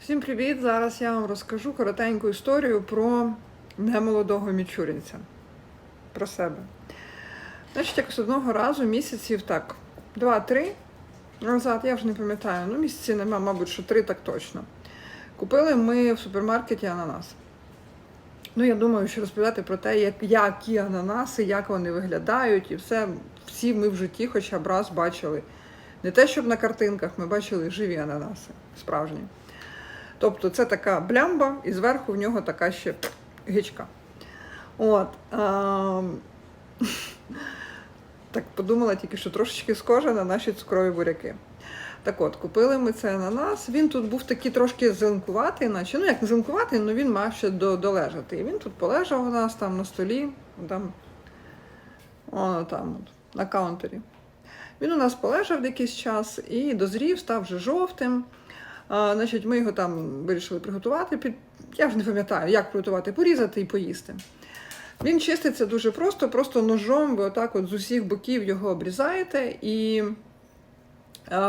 Всім привіт! Зараз я вам розкажу коротеньку історію про немолодого мічурінця. Про себе. Значить, якось одного разу місяців так, два-три назад, я вже не пам'ятаю, ну місяці нема, мабуть, що три так точно. Купили ми в супермаркеті ананас. Ну, я думаю, що розповідати про те, як, які ананаси, як вони виглядають, і все, всі ми в житті хоча б раз бачили. Не те, щоб на картинках ми бачили живі ананаси, справжні. Тобто це така блямба, і зверху в нього така ще гичка. От. А, так подумала тільки, що трошечки схожа на наші цукрові буряки. Так от, купили ми цей ананас. Він тут був такий трошки зеленкуватий, наче, ну як не зеленкуватий, але він мав ще долежати. І він тут полежав у нас там на столі, там, о, там на каунтері. Він у нас полежав якийсь час і дозрів, став вже жовтим. Значить, ми його там вирішили приготувати. Під... Я вже не пам'ятаю, як приготувати, порізати і поїсти. Він чиститься дуже просто, просто ножом ви отак от з усіх боків його обрізаєте і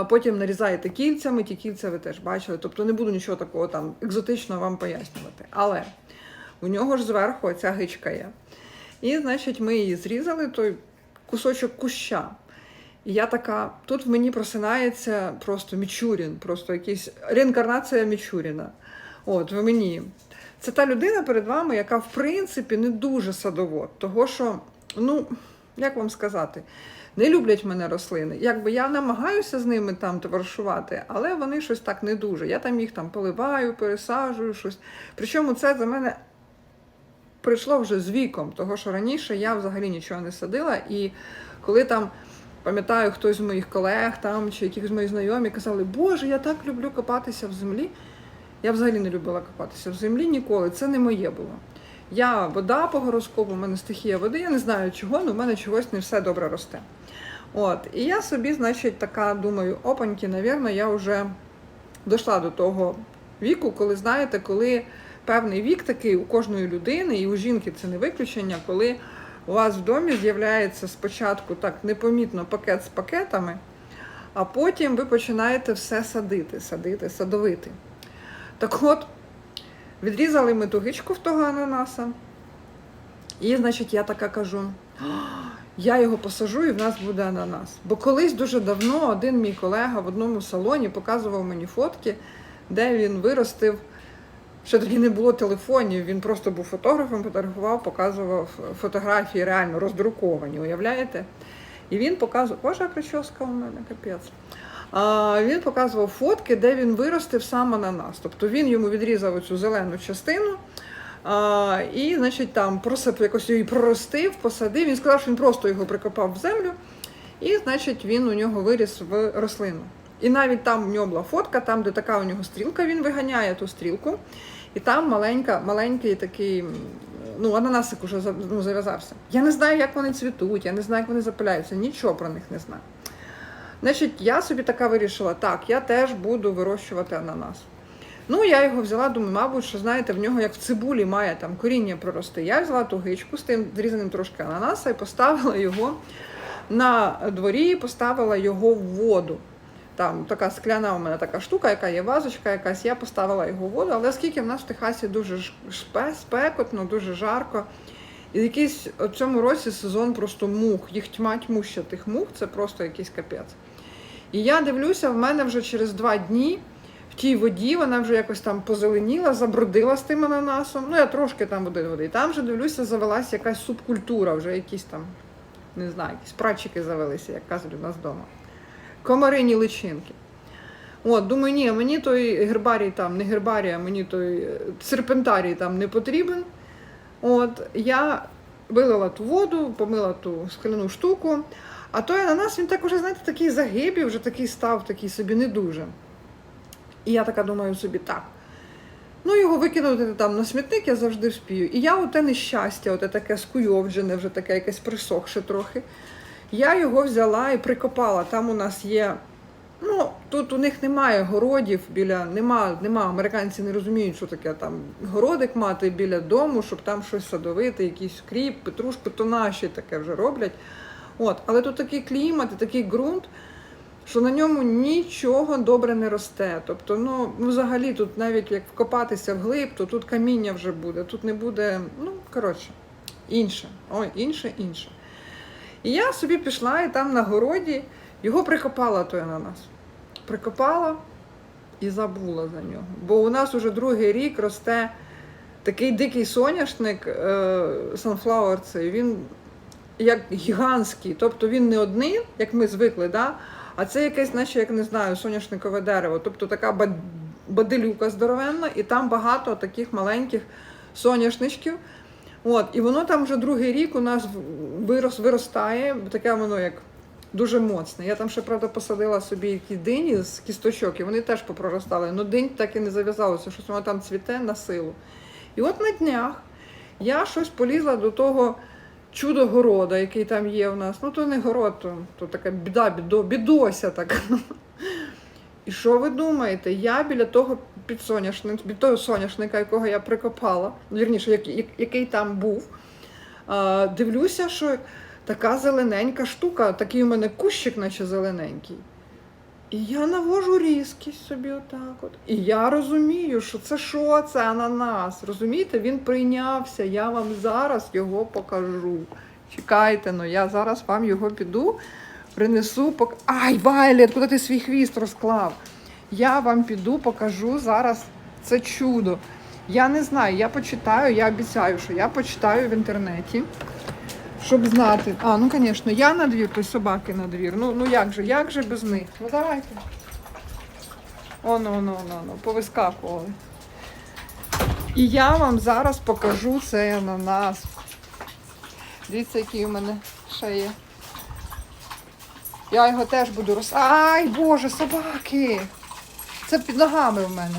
потім нарізаєте кільцями, ті кільця ви теж бачили. Тобто не буду нічого такого там екзотичного вам пояснювати. Але у нього ж зверху ця гичка є. І, значить, ми її зрізали, той кусочок куща. І я така, тут в мені просинається просто Мічурін, просто якась реінкарнація Мічуріна. От, в мені. Це та людина перед вами, яка, в принципі, не дуже садовод. Того, що, ну, як вам сказати, не люблять мене рослини. Якби я намагаюся з ними там товаришувати, але вони щось так не дуже. Я там їх там поливаю, пересаджую щось. Причому це за мене прийшло вже з віком, того що раніше я взагалі нічого не садила. І коли там. Пам'ятаю, хтось з моїх колег там чи якихось моїх знайомі казали, Боже, я так люблю копатися в землі. Я взагалі не любила копатися в землі ніколи. Це не моє було. Я вода по гороскопу, у мене стихія води, я не знаю чого, але в мене чогось не все добре росте. От, І я собі, значить, така думаю, опаньки, навірно, я вже дійшла до того віку, коли знаєте, коли певний вік такий у кожної людини, і у жінки це не виключення, коли у вас в домі з'являється спочатку так непомітно пакет з пакетами, а потім ви починаєте все садити, садити, садовити. Так от, відрізали ми ту гичку в того ананаса. І, значить, я така кажу: я його посажу і в нас буде ананас. Бо колись дуже давно один мій колега в одному салоні показував мені фотки, де він виростив. Ще тоді не було телефонів, він просто був фотографом, фотографував, показував фотографії реально роздруковані, уявляєте? І він показував, боже, прическа у мене, капець. А, Він показував фотки, де він виростив сам ананас. Тобто він йому відрізав оцю зелену частину а, і, значить, там просип, якось її проростив, посадив. Він сказав, що він просто його прикопав в землю, і, значить, він у нього виріс в рослину. І навіть там в нього була фотка, там, де така у нього стрілка, він виганяє ту стрілку. І там маленька, маленький такий, ну, ананасик уже ну, зав'язався. Я не знаю, як вони цвітуть, я не знаю, як вони запиляються, нічого про них не знаю. Значить, я собі така вирішила, так, я теж буду вирощувати ананас. Ну, я його взяла, думаю, мабуть, що знаєте, в нього як в цибулі має там коріння прорости. Я взяла ту гичку з тим зрізаним трошки ананаса і поставила його на дворі, поставила його в воду. Там така скляна у мене така штука, яка є вазочка якась, я поставила його воду, але оскільки в нас в Техасі дуже спекотно, дуже жарко. І якийсь в цьому році сезон просто мух, їх тьма тьмуща тих мух, це просто якийсь капець. І я дивлюся, в мене вже через два дні в тій воді вона вже якось там позеленіла, забрудила з тим ананасом. Ну, я трошки там води води. І там вже дивлюся, завелася якась субкультура, вже якісь там, не знаю, якісь прачики завелися, як кажуть у нас вдома комарині личинки. От, думаю, ні, мені той гербарій там, не гербарій, а мені той серпентарій там не потрібен. От, я вилила ту воду, помила ту скляну штуку, а той ананас, він так уже, знаєте, такий загибів, вже такий став, такий собі не дуже. І я така думаю собі, так. Ну, його викинути там на смітник я завжди вспію. І я оте нещастя, оте таке скуйовджене, вже таке якесь присохше трохи. Я його взяла і прикопала. Там у нас є. Ну, тут у них немає городів біля, нема, нема. Американці не розуміють, що таке там городик мати біля дому, щоб там щось садовити, якийсь кріп, петрушку, то наші таке вже роблять. От, Але тут такий клімат, і такий ґрунт, що на ньому нічого добре не росте. Тобто, ну, ну, взагалі тут навіть як вкопатися в глиб, то тут каміння вже буде, тут не буде, ну, коротше, інше. Ой, інше, інше. І я собі пішла і там на городі його прикопала той ананас. Прикопала і забула за нього. Бо у нас уже другий рік росте такий дикий соняшник, Sunflower цей, він як гігантський. Тобто він не один, як ми звикли, да? а це якесь, наче, як не знаю, соняшникове дерево. Тобто така бад- баделюка здоровенна, і там багато таких маленьких соняшничків. От, і воно там вже другий рік у нас вирос, виростає, таке воно як дуже моцне. Я там ще, правда, посадила собі якісь дині з кісточок, і вони теж попроростали. Ну, динь так і не зав'язалося, щось воно там цвіте на силу. І от на днях я щось полізла до того чудо города, який там є у нас. Ну, то не город, то, то така біда, бідо, бідося така. І що ви думаєте? Я біля того підсоняшника, біля того соняшника, якого я прикопала, ну, вірніше, як- який там був, а, дивлюся, що така зелененька штука, такий у мене кущик, наче зелененький. І я навожу різкість собі отак от. І я розумію, що це що, це ананас. Розумієте, він прийнявся. Я вам зараз його покажу. Чекайте, ну я зараз вам його піду, принесу, пок... Ай, Вайлет, куди ти свій хвіст розклав? Я вам піду, покажу зараз це чудо. Я не знаю, я почитаю, я обіцяю, що я почитаю в інтернеті, щоб знати. А, ну звісно, я на двір, то собаки на двір. Ну, ну як же, як же без них? Ну давайте. Оно, оно, оно, оно, повискакували. І я вам зараз покажу цей ананас. Дивіться, який у мене ще є. Я його теж буду роз... Ай, Боже, собаки! Це під ногами в мене.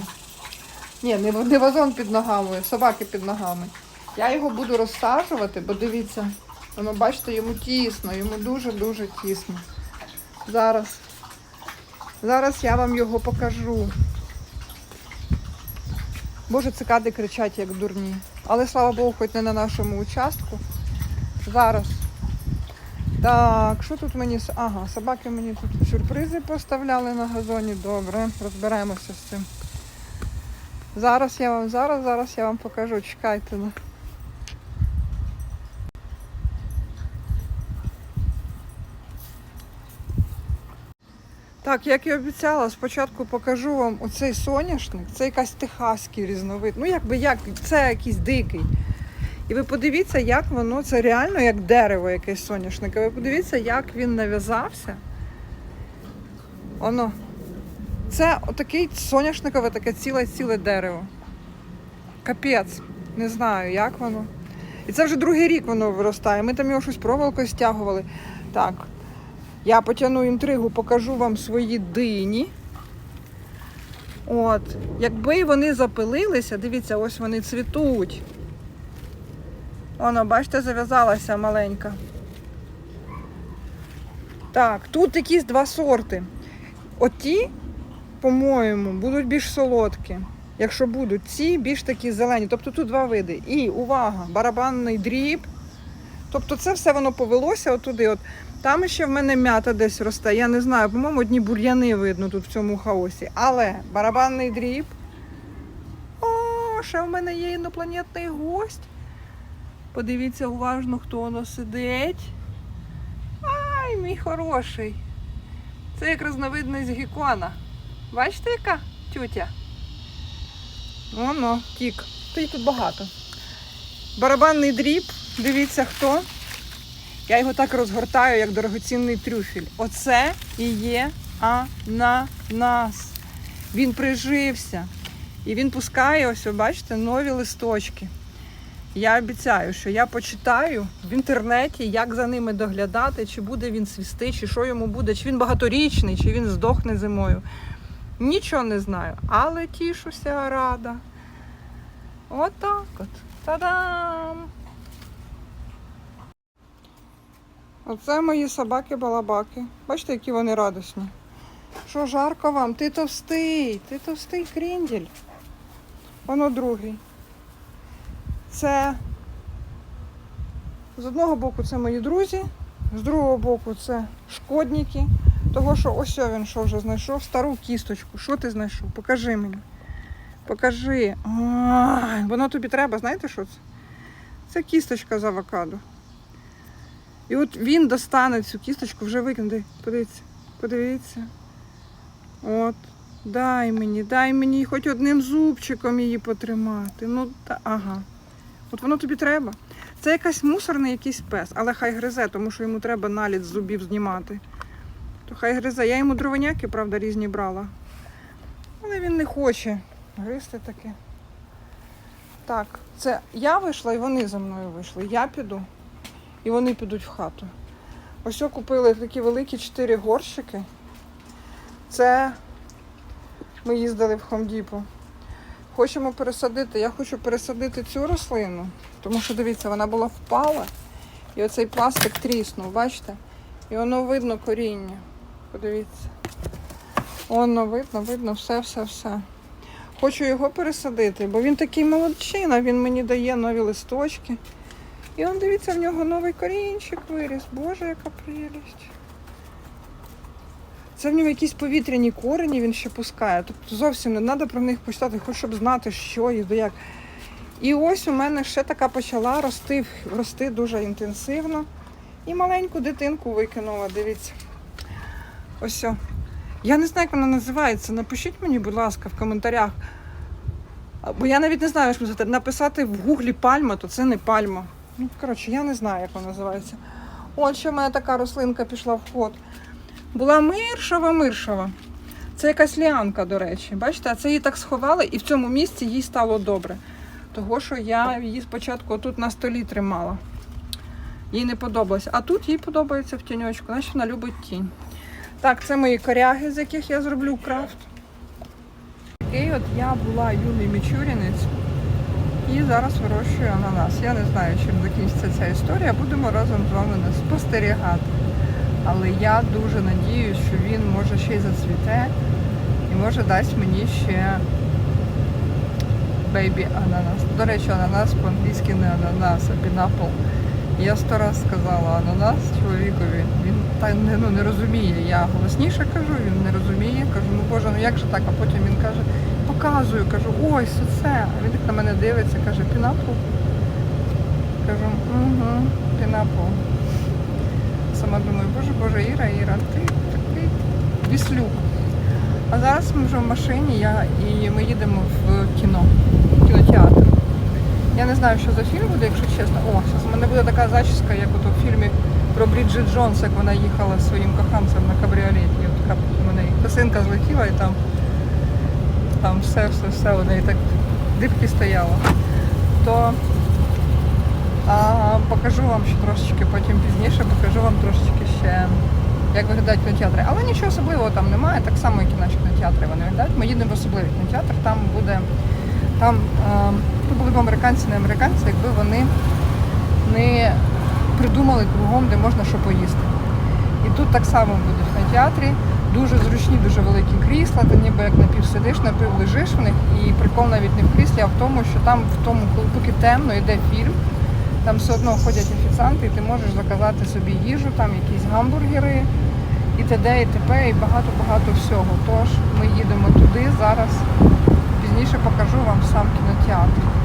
Ні, не, вазон під ногами, собаки під ногами. Я його буду розсаджувати, бо дивіться, воно, бачите, йому тісно, йому дуже-дуже тісно. Зараз. Зараз я вам його покажу. Боже, цикади кричать, як дурні. Але слава Богу, хоч не на нашому участку. Зараз. Так, що тут мені. Ага, собаки мені тут сюрпризи поставляли на газоні. Добре, розберемося з цим. Зараз я вам, зараз, зараз я вам покажу. Чекайте. ну. Так, як і обіцяла, спочатку покажу вам оцей соняшник. Це якась техаський різновид. Ну, якби як, це якийсь дикий. І ви подивіться, як воно, це реально як дерево якесь соняшник. А ви подивіться, як він нав'язався. Воно. Це отакий соняшникове, таке ціле ціле дерево. Капець. Не знаю, як воно. І це вже другий рік воно виростає. Ми там його щось проволокою стягували. Так. Я потягну інтригу, покажу вам свої дині. От, якби вони запилилися, дивіться, ось вони цвітуть. Воно, бачите, зав'язалася маленька. Так, тут якісь два сорти. Оті, по-моєму, будуть більш солодкі. Якщо будуть ці більш такі зелені. Тобто тут два види. І увага, барабанний дріб. Тобто це все воно повелося отуди. От. Там ще в мене м'ята десь росте. Я не знаю, по-моєму, одні бур'яни видно тут в цьому хаосі. Але барабанний дріб. О, ще в мене є інопланетний гость. Подивіться уважно, хто воно сидить. Ай, мій хороший. Це як різновидність гікона. Бачите, яка тютя? Воно, тік. Та їх тут багато. Барабанний дріб, дивіться хто. Я його так розгортаю, як дорогоцінний трюфель. Оце і є ананас. Він прижився. І він пускає, ось, бачите, нові листочки. Я обіцяю, що я почитаю в інтернеті, як за ними доглядати, чи буде він свісти, чи що йому буде, чи він багаторічний, чи він здохне зимою. Нічого не знаю, але тішуся рада. Отак от. Та-дам! Оце мої собаки-балабаки. Бачите, які вони радісні. Що жарко вам? Ти товстий, ти товстий крінділь. Воно другий. Це з одного боку це мої друзі, з другого боку це шкодники. Того, що ось він що вже знайшов стару кісточку. Що ти знайшов? Покажи мені. Покажи. Ай, воно тобі треба, знаєте що це? Це кісточка з авокадо. І от він достане цю кісточку, вже викине. Подивіться, подивіться. От. Дай мені, дай мені хоч одним зубчиком її потримати. Ну, та, ага. От воно тобі треба. Це якась мусорний якийсь пес, але хай гризе, тому що йому треба наліт з зубів знімати. То хай гризе. Я йому дровоняки, правда, різні брала. Але він не хоче гризти таке. Так, це я вийшла і вони за мною вийшли. Я піду і вони підуть в хату. Ось купили такі великі чотири горщики. Це ми їздили в Хомдіпу. Хочемо пересадити. Я хочу пересадити цю рослину, тому що дивіться, вона була впала, і оцей пластик тріснув, бачите? І воно видно коріння. Подивіться. Воно видно, видно, все, все, все. Хочу його пересадити, бо він такий молодчина, він мені дає нові листочки. І он дивіться, в нього новий корінчик виріс. Боже, яка прелість. Це в нього якісь повітряні корені він ще пускає. Тобто зовсім не треба про них почитати, хоч щоб знати, що і як. І ось у мене ще така почала рости, рости дуже інтенсивно. І маленьку дитинку викинула, дивіться. Ось. о. Я не знаю, як вона називається. Напишіть мені, будь ласка, в коментарях. Бо я навіть не знаю, що. Написати в гуглі пальма, то це не пальма. Ну, коротше, я не знаю, як вона називається. От ще в мене така рослинка пішла в ход. Була миршава, миршава. Це якась ліанка, до речі. Бачите, а це її так сховали, і в цьому місці їй стало добре. Того, що я її спочатку тут на столі тримала. Їй не подобалось. А тут їй подобається в тіньочку, значить вона любить тінь. Так, це мої коряги, з яких я зроблю крафт. І от я була юний мічурінець і зараз вирощую ананас. Я не знаю, чим закінчиться ця історія. Будемо разом з вами спостерігати. Але я дуже надіюсь, що він може ще й зацвіте і може дасть мені ще бейбі ананас. До речі, ананас по-англійськи не ананас, а пінапл. Я сто раз сказала ананас чоловікові. Він та не, ну, не розуміє. Я голосніше кажу, він не розуміє. Кажу, ну боже, ну як же так? А потім він каже, показую, кажу, ось оце. А він так на мене дивиться, каже, пінапл. Кажу, угу, пінапл. Сама думаю, боже, боже, Іра, Іра, ти такий віслюк. А зараз ми вже в машині я, і ми їдемо в кіно, в кінотеатр. Я не знаю, що за фільм буде, якщо чесно. О, зараз у мене буде така зачіска, як от у фільмі про Бріджит Джонс, як вона їхала зі своїм коханцем на кабріолеті. От така у мене косинка злетіла і там, там все, все, все, у неї так дибки стояло. То покажу вам ще трошечки, потім пізніше покажу вам трошечки ще, як виглядають кінотеатри. Але нічого особливого там немає, так само, як і наші кінотеатри вони виглядають. Ми їдемо в особливий кінотеатр, там буде, там е, були б американці, не американці, якби вони не придумали кругом, де можна що поїсти. І тут так само буде в кінотеатрі. Дуже зручні, дуже великі крісла, ти ніби як напів сидиш, напів лежиш в них. І прикол навіть не в кріслі, а в тому, що там в тому, коли поки темно, йде фільм, там все одно ходять офіціанти, і ти можеш заказати собі їжу, там якісь гамбургери і т.д. і т.п. і багато-багато всього. Тож ми їдемо туди зараз. Пізніше покажу вам сам кінотеатр.